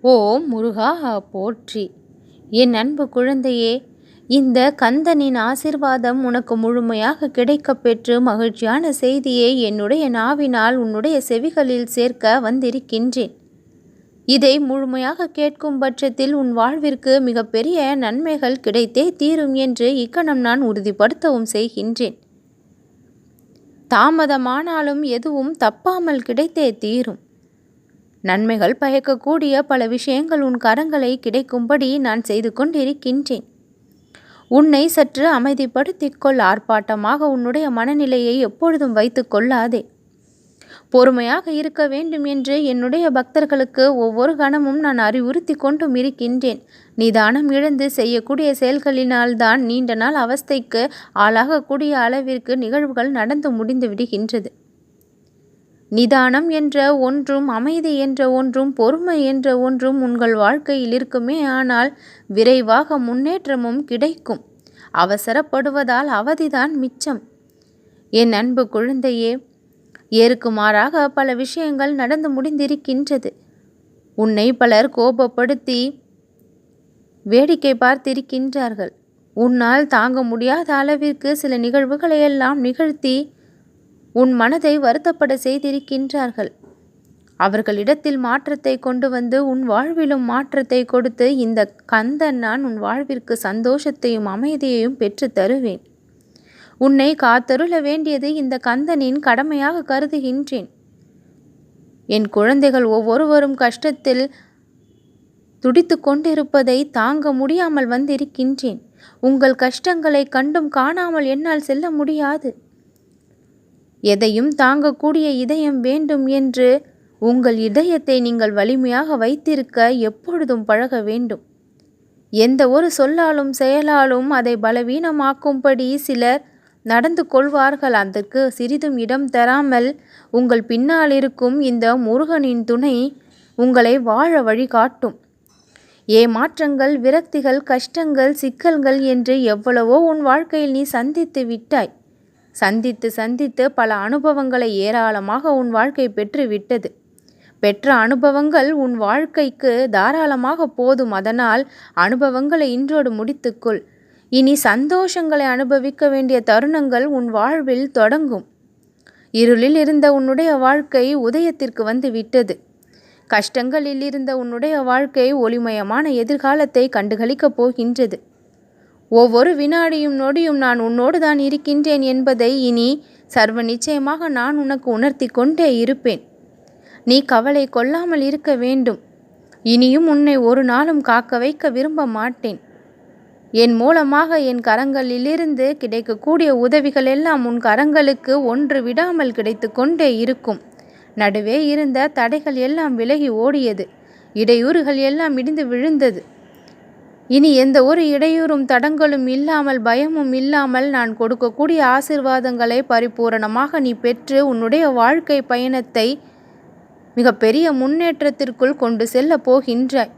ஓம் முருகா போற்றி. என் அன்பு குழந்தையே இந்த கந்தனின் ஆசிர்வாதம் உனக்கு முழுமையாக கிடைக்கப் பெற்று மகிழ்ச்சியான செய்தியை என்னுடைய நாவினால் உன்னுடைய செவிகளில் சேர்க்க வந்திருக்கின்றேன். இதை முழுமையாக கேட்கும் பட்சத்தில் உன் வாழ்விற்கு மிகப்பெரிய நன்மைகள் கிடைத்தே தீரும் என்று இக்கணம் நான் உறுதிப்படுத்தவும் செய்கின்றேன். தாமதமானாலும் எதுவும் தப்பாமல் கிடைத்தே தீரும். நன்மைகள் பயக்கக்கூடிய பல விஷயங்கள் உன் கரங்களை கிடைக்கும்படி நான் செய்து கொண்டிருக்கின்றேன். உன்னை சற்று அமைதிப்படுத்திக் கொள் ஆர்ப்பாட்டமாக உன்னுடைய மனநிலையை எப்பொழுதும் வைத்து கொள்ளாதே. பொறுமையாக இருக்க வேண்டும் என்று என்னுடைய பக்தர்களுக்கு ஒவ்வொரு கணமும் நான் அறிவுறுத்தி கொண்டும் இருக்கின்றேன். நிதானம் இழந்து செய்யக்கூடிய செயல்களினால்தான் நீண்ட நாள் அவஸ்தைக்கு ஆளாகக்கூடிய அளவிற்கு நிகழ்வுகள் நடந்து முடிந்து விடுகின்றது. நிதானம் என்ற ஒன்றும் அமைதி என்ற ஒன்றும் பொறுமை என்ற ஒன்றும் உங்கள் வாழ்க்கையில் இருக்குமே ஆனால் விரைவாக முன்னேற்றமும் கிடைக்கும். அவசரப்படுவதால் அவதிதான் மிச்சம். என் அன்பு குழந்தையே ஏற்குமாறாக பல விஷயங்கள் நடந்து முடிந்திருக்கின்றது. உன்னை பலர் கோபப்படுத்தி வேடிக்கை பார்த்திருக்கின்றார்கள். உன்னால் தாங்க முடியாத அளவிற்கு சில நிகழ்வுகளை எல்லாம் நிகழ்த்தி உன் மனதை வருத்தப்பட செய்திருக்கின்றார்கள். அவர்களிடத்தில் மாற்றத்தை கொண்டு வந்து உன் வாழ்விலும் மாற்றத்தை கொடுத்து இந்த கந்தன் நான் உன் வாழ்விற்கு சந்தோஷத்தையும் அமைதியையும் பெற்று தருவேன். உன்னை காத்தருள வேண்டியது இந்த கந்தனின் கடமையாக கருதுகின்றேன். என் குழந்தைகள் ஒவ்வொருவரும் கஷ்டத்தில் துடித்து கொண்டிருப்பதை தாங்க முடியாமல் வந்திருக்கின்றேன். உங்கள் கஷ்டங்களை கண்டும் காணாமல் என்னால் செல்ல முடியாது. எதையும் தாங்கக்கூடிய இதயம் வேண்டும் என்று உங்கள் இதயத்தை நீங்கள் வலிமையாக வைத்திருக்க எப்பொழுதும் பழக வேண்டும். எந்த ஒரு சொல்லாலும் செயலாலும் அதை பலவீனமாக்கும்படி சிலர் நடந்து கொள்வார்கள். அதற்கு சிறிதும் இடம் தராமல் உங்கள் பின்னால் இருக்கும் இந்த முருகனின் துணை உங்களை வாழ வழி காட்டும். ஏமாற்றங்கள் விரக்திகள் கஷ்டங்கள் சிக்கல்கள் என்று எவ்வளவோ உன் வாழ்க்கையில் நீ சந்தித்து விட்டாய். சந்தித்து சந்தித்து பல அனுபவங்களை ஏராளமாக உன் வாழ்க்கை பெற்று விட்டது பெற்ற அனுபவங்கள் உன் வாழ்க்கைக்கு தாராளமாக போதும். அதனால் அனுபவங்களை இன்றோடு முடித்துக்கொள். இனி சந்தோஷங்களை அனுபவிக்க வேண்டிய தருணங்கள் உன் வாழ்வில் தொடங்கும். இருளில் இருந்த உன்னுடைய வாழ்க்கை உதயத்திற்கு வந்து விட்டது. கஷ்டங்களில் இருந்த உன்னுடைய வாழ்க்கை ஒளிமயமான எதிர்காலத்தை கண்டுகளிக்கப் போகின்றது. ஒவ்வொரு வினாடியும் நொடியும் நான் உன்னோடு தான் இருக்கின்றேன் என்பதை இனி சர்வ நிச்சயமாக நான் உனக்கு உணர்த்தி கொண்டே இருப்பேன். நீ கவலை கொள்ளாமல் இருக்க வேண்டும். இனியும் உன்னை ஒரு நாளும் காக்க வைக்க விரும்ப மாட்டேன். என் மூலமாக என் கரங்களிலிருந்து கிடைக்கக்கூடிய உதவிகள் எல்லாம் உன் கரங்களுக்கு ஒன்று விடாமல் கிடைத்து கொண்டே இருக்கும். நடுவே இருந்த தடைகள் எல்லாம் விலகி ஓடியது. இடையூறுகள் எல்லாம் இடிந்து விழுந்தது. இனி எந்த ஒரு இடையூறும் தடங்களும் இல்லாமல் பயமும் இல்லாமல் நான் கொடுக்கக்கூடிய ஆசிர்வாதங்களை பரிபூரணமாக நீ பெற்று உன்னுடைய வாழ்க்கை பயணத்தை மிகப்பெரிய முன்னேற்றத்திற்குள் கொண்டு செல்ல போகின்றாய்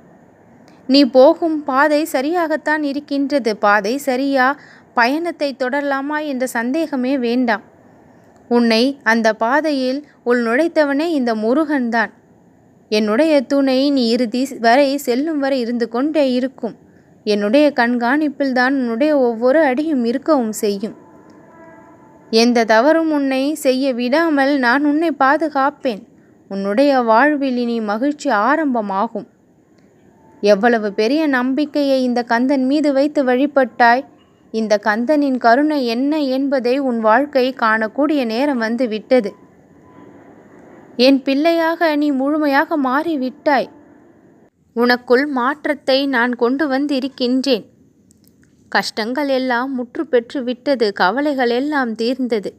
நீ போகும் பாதை சரியாகத்தான் இருக்கின்றது. பாதை சரியா? பயணத்தை தொடரலாமா என்ற சந்தேகமே வேண்டாம். உன்னை அந்த பாதையில் உள் நுழைத்தவனே இந்த முருகன்தான். என்னுடைய துணை நீ இறுதி வரை செல்லும் வரை இருந்து கொண்டே இருக்கும். என்னுடைய கண்காணிப்பில் தான் உன்னுடைய ஒவ்வொரு அடியும் இருக்கவும் செய்யும். எந்த தவறும் உன்னை செய்ய விடாமல் நான் உன்னை பாதுகாப்பேன். உன்னுடைய வாழ்வில் இனி மகிழ்ச்சி ஆரம்பமாகும். எவ்வளவு பெரிய நம்பிக்கையை இந்த கந்தன் மீது வைத்து வழிபட்டாய். இந்த கந்தனின் கருணை என்ன என்பதை உன் வாழ்க்கை காணக்கூடிய நேரம் வந்து விட்டது. என் பிள்ளையாக நீ முழுமையாக மாறிவிட்டாய். உனக்குள் மாற்றத்தை நான் கொண்டு வந்திருக்கின்றேன். கஷ்டங்கள் எல்லாம் முற்று பெற்று விட்டது கவலைகள் எல்லாம் தீர்ந்தது.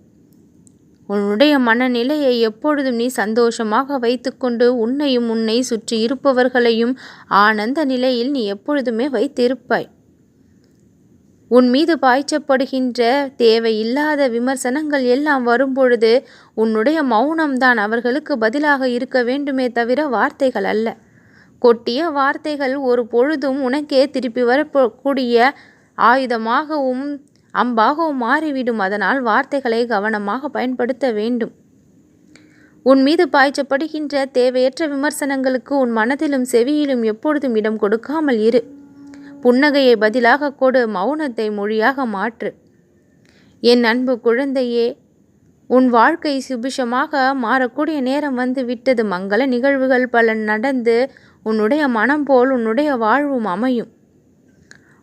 உன்னுடைய மனநிலையை எப்பொழுதும் நீ சந்தோஷமாக வைத்துக்கொண்டு உன்னையும் உன்னை சுற்றி இருப்பவர்களையும் ஆனந்த நிலையில் நீ எப்பொழுதுமே வைத்திருப்பாய். உன் மீது பாய்ச்சப்படுகின்ற தேவையில்லாத விமர்சனங்கள் எல்லாம் வரும்பொழுது உன்னுடைய மௌனம்தான் அவர்களுக்கு பதிலாக இருக்க வேண்டுமே தவிர வார்த்தைகள் அல்ல. கொட்டிய வார்த்தைகள் ஒரு பொழுதும் உனக்கே திருப்பி வரக்கூடிய ஆயுதமாகவும் அம்பாகவும் மாறிவிடும். அதனால் வார்த்தைகளை கவனமாக பயன்படுத்த வேண்டும். உன் மீது பாய்ச்சப்படுகின்ற தேவையற்ற விமர்சனங்களுக்கு உன் மனதிலும் செவியிலும் எப்பொழுதும் இடம் கொடுக்காமல் இரு. புன்னகையை பதிலாக கொடு மௌனத்தை மொழியாக மாற்று. என் அன்பு குழந்தையே உன் வாழ்க்கை சுபிஷமாக மாறக்கூடிய நேரம் வந்து விட்டது. மங்கள நிகழ்வுகள் பல நடந்து உன்னுடைய மனம் போல் உன்னுடைய வாழ்வும் அமையும்.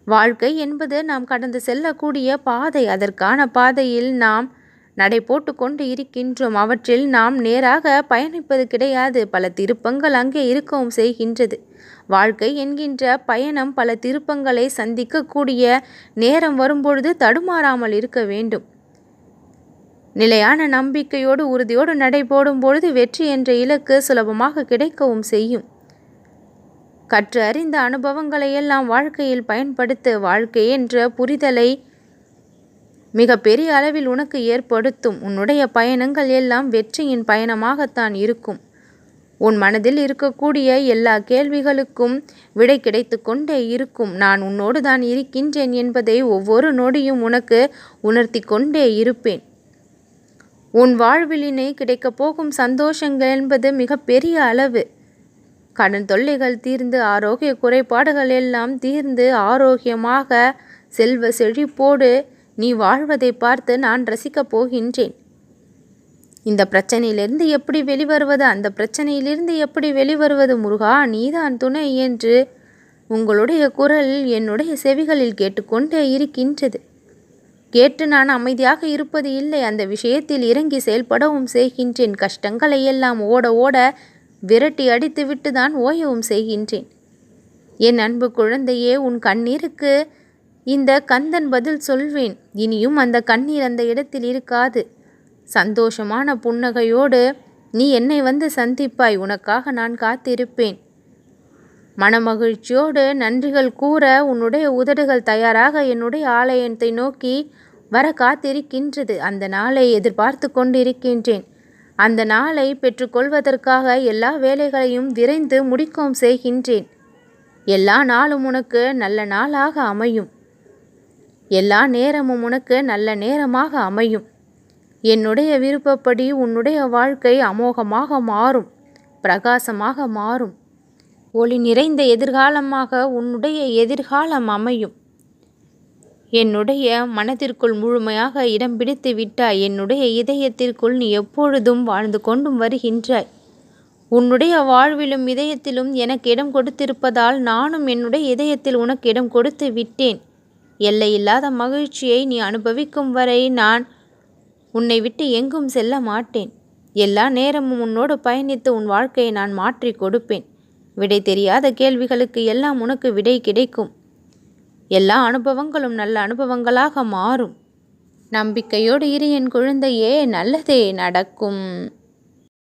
வாழ்க்கை என்பது நாம் கடந்து செல்லக்கூடிய பாதை. அதற்கான பாதையில் நாம் நடை போட்டு கொண்டு இருக்கின்றோம். அவற்றில் நாம் நேராக பயணிப்பது கிடையாது. பல திருப்பங்கள் அங்கே இருக்கவும் செய்கின்றது. வாழ்க்கை என்கின்ற பயணம் பல திருப்பங்களை சந்திக்கக்கூடிய நேரம் வரும்பொழுது தடுமாறாமல் இருக்க வேண்டும். நிலையான நம்பிக்கையோடு உறுதியோடு நடை போடும் பொழுது வெற்றி என்ற இலக்கு சுலபமாக கிடைக்கவும் செய்யும். கற்று அறிந்த அனுபவங்களை எல்லாம் வாழ்க்கையில் பயன்படுத்த வாழ்க்கை என்ற புரிதலை மிக பெரிய அளவில் உனக்கு ஏற்படுத்தும். உன்னுடைய பயணங்கள் எல்லாம் வெற்றியின் பயணமாகத்தான் இருக்கும். உன் மனதில் இருக்கக்கூடிய எல்லா கேள்விகளுக்கும் விடை கிடைத்து கொண்டே இருக்கும். நான் உன்னோடு தான் இருக்கின்றேன் என்பதை ஒவ்வொரு நொடியும் உனக்கு உணர்த்தி கொண்டே இருப்பேன். உன் வாழ்விலினை கிடைக்கப் போகும் சந்தோஷங்கள் என்பது மிக பெரிய அளவு. கடன் தொல்லைகள் தீர்ந்து ஆரோக்கிய குறைபாடுகள் எல்லாம் தீர்ந்து ஆரோக்கியமாக செல்வ செழிப்போடு நீ வாழ்வதை பார்த்து நான் ரசிக்கப் போகின்றேன். இந்த பிரச்சனையிலிருந்து எப்படி வெளிவருவது? அந்த பிரச்சனையிலிருந்து எப்படி வெளிவருவது? முருகா நீதான் துணை என்று உங்களுடைய குரல் என்னுடைய செவிகளில் கேட்டுக்கொண்டே இருக்கின்றது. கேட்டு நான் அமைதியாக இருப்பது இல்லை. அந்த விஷயத்தில் இறங்கி செயல்படவும் செய்கின்றேன். கஷ்டங்களை எல்லாம் ஓட ஓட விரட்டி அடித்துவிட்டு தான் ஓயவும் செய்கின்றேன். என் அன்பு குழந்தையே உன் கண்ணீருக்கு இந்த கந்தன் பதில் சொல்வேன். இனியும் அந்த கண்ணீர் அந்த இடத்தில் இருக்காது. சந்தோஷமான புன்னகையோடு நீ என்னை வந்து சந்திப்பாய் உனக்காக நான் காத்திருப்பேன். மனமகிழ்ச்சியோடு நன்றிகள் கூற உன்னுடைய உதடுகள் தயாராக என்னுடைய ஆலயத்தை நோக்கி வர காத்திருக்கின்றது. அந்த நாளை எதிர்பார்த்து கொண்டிருக்கின்றேன். அந்த நாளை பெற்றுக்கொள்வதற்காக எல்லா வேலைகளையும் விரைந்து முடிக்கவும் செய்கின்றேன். எல்லா நாளும் உனக்கு நல்ல நாளாக அமையும். எல்லா நேரமும் உனக்கு நல்ல நேரமாக அமையும். என்னுடைய விருப்பப்படி உன்னுடைய வாழ்க்கை அமோகமாக மாறும் பிரகாசமாக மாறும். ஒளி நிறைந்த எதிர்காலமாக உன்னுடைய எதிர்காலம் அமையும். என்னுடைய மனதிற்குள் முழுமையாக இடம் பிடித்து விட்டாய். என்னுடைய இதயத்திற்குள் நீ எப்பொழுதும் வாழ்ந்து கொண்டும் வருகின்றாய். உன்னுடைய வாழ்விலும் இதயத்திலும் எனக்கு இடம் கொடுத்திருப்பதால் நானும் என்னுடைய இதயத்தில் உனக்கு இடம் கொடுத்து விட்டேன். எல்லையில்லாத மகிழ்ச்சியை நீ அனுபவிக்கும் வரை நான் உன்னை விட்டு எங்கும் செல்ல மாட்டேன். எல்லா நேரமும் உன்னோடு பயணித்து உன் வாழ்க்கையை நான் மாற்றி கொடுப்பேன். விடை தெரியாத கேள்விகளுக்கு எல்லாம் உனக்கு விடை கிடைக்கும். எல்லா அனுபவங்களும் நல்ல அனுபவங்களாக மாறும். நம்பிக்கையோடு இரு என் குழந்தையே நல்லதே நடக்கும்.